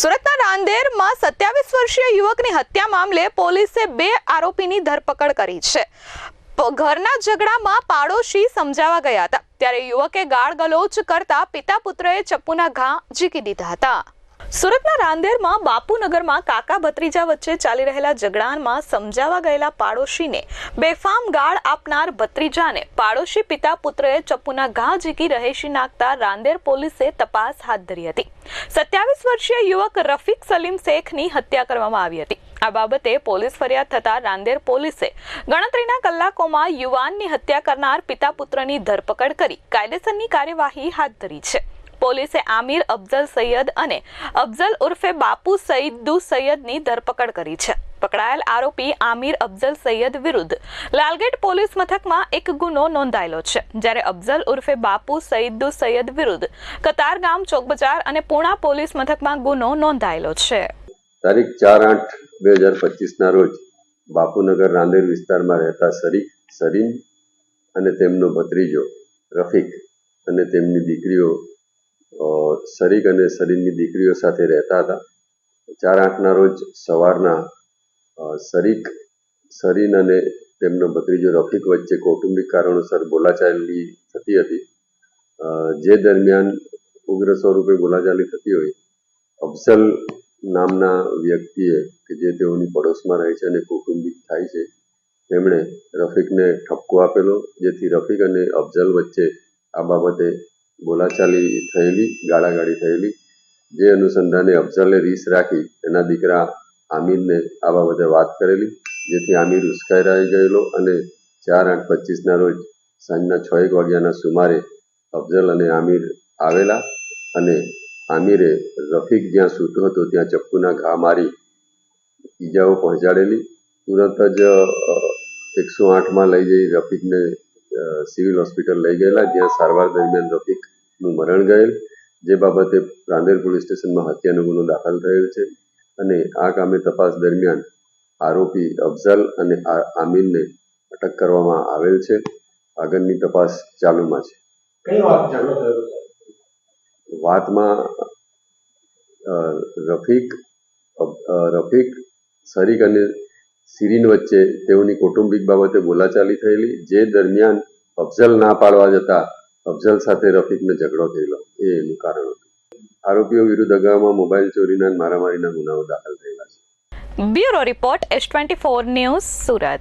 સુરતના રાંદેરમાં સત્યાવીસ વર્ષીય યુવકની હત્યા મામલે પોલીસે બે આરોપીની ધરપકડ કરી છે. ઘરના ઝઘડામાં પાડોશી સમજાવા ગયા હતા. ત્યારે યુવકે ગાળ ગલોચ કરતા પિતા પુત્રએ ચપ્પુના ઘા ઝીકી દીધા હતા. સુરતના રાંદેરમાં બાપુનગરમાં કાકા ભત્રીજા વચ્ચે ચાલી રહેલા ઝઘડામાં સમજાવા ગયેલા પાડોશીને બેફામ ગાળ આપનાર ભત્રીજાને પાડોશી પિતા પુત્રએ ચપ્પુના ઘા ઝીકી રહેશી નાખતા રાંદેર પોલીસે તપાસ હાથ ધરી હતી. સત્યાવીસ વર્ષીય યુવક રફીક સલીમ શેખની હત્યા કરવામાં આવી હતી. આ બાબતે પોલીસ ફરિયાદ થતા રાંદેર પોલીસે ગણતરીના કલાકોમાં યુવાનની હત્યા કરનાર પિતા પુત્રની ધરપકડ કરી, કાયદેસરની કાર્યવાહી હાથ ધરી છે. પોલીસે આમિર અફઝલ સૈયદ અને અફઝલ ઉર્ફે બાપુ સઈદુ સૈયદની ધરપકડ કરી છે. પકડાયેલ આરોપી આમિર અફઝલ સૈયદ વિરુદ્ધ. લાલગેટ પોલીસ મથકમાં એક ગુનો નોંધાયેલો છે, જ્યારે અફઝલ ઉર્ફે બાપુ સઈદુ સૈયદ વિરુદ્ધ કતારગામ ચોક બજાર અને પૂણા પોલીસ મથકમાં ગુનો નોંધાયેલો છે. તારીખ ચાર આઠ બે હજાર પચીસના રોજ બાપુનગર રાંદેર વિસ્તારમાં રહેતા શરીક સરીન અને તેમનો ભત્રીજો રફીક અને તેમની દીકરીઓ શરીક અને સરીનની દીકરીઓ સાથે રહેતા હતા. ચાર આઠના રોજ સવારના શરીક સરીન અને તેમનો ભત્રીજો રફીક વચ્ચે કૌટુંબિક કારણોસર બોલાચાલી થતી હતી. જે દરમિયાન ઉગ્ર સ્વરૂપે બોલાચાલી થતી હોય, અફઝલ નામના વ્યક્તિએ કે જે તેઓની પડોશમાં રહે છે અને કૌટુંબિક થાય છે, તેમણે રફીકને ઠપકો આપેલો, જેથી રફીક અને અફઝલ વચ્ચે આ બાબતે બોલાચાલી થયેલી, ગાળાગાળી થયેલી. જે અનુસંધાને અફઝલે રીસ રાખી, એના દીકરા આમિરને આ બાબતે વાત કરેલી, જેથી આમિર રહી ગયેલો અને ચાર આઠ પચીસના રોજ સાંજના છ એક વાગ્યાના સુમારે અફઝલ અને આમિર આવેલા અને આમિરે રફીક જ્યાં સૂતો હતો ત્યાં ચપ્પુના ઘા મારી ઈજાઓ પહોંચાડેલી. તુરંત જ એકસો આઠમાં લઈ જઈ રફીકને સિવિલ હોસ્પિટલ લઈ ગયેલા, જ્યાં સારવાર દરમિયાન રફીકનું મરણ ગયેલ. જે બાબતે રાંદેર પોલીસ સ્ટેશનમાં હત્યાનો ગુનો દાખલ થયેલ છે. અને આ કામે તપાસ દરમિયાન આરોપી અફઝલ અને આમીનને અટક કરવામાં આવેલ છે. આગળની તપાસ ચાલુમાં છે. વાતમાં રફીક રફીક શરીક અને સિરીન વચ્ચે તેઓની કૌટુંબિક બાબતે બોલાચાલી થયેલી જે દરમિયાન અફઝલ ના પાડવા જતા અફઝલ સાથે રફીકને ઝઘડો થયેલો. એ એનું કારણ હતું. આરોપીઓ વિરુદ્ધ અગાઉમાં મોબાઈલ ચોરીના મારામારીના ગુનાઓ દાખલ થયેલા છે. Bureau report S twenty four news Surat.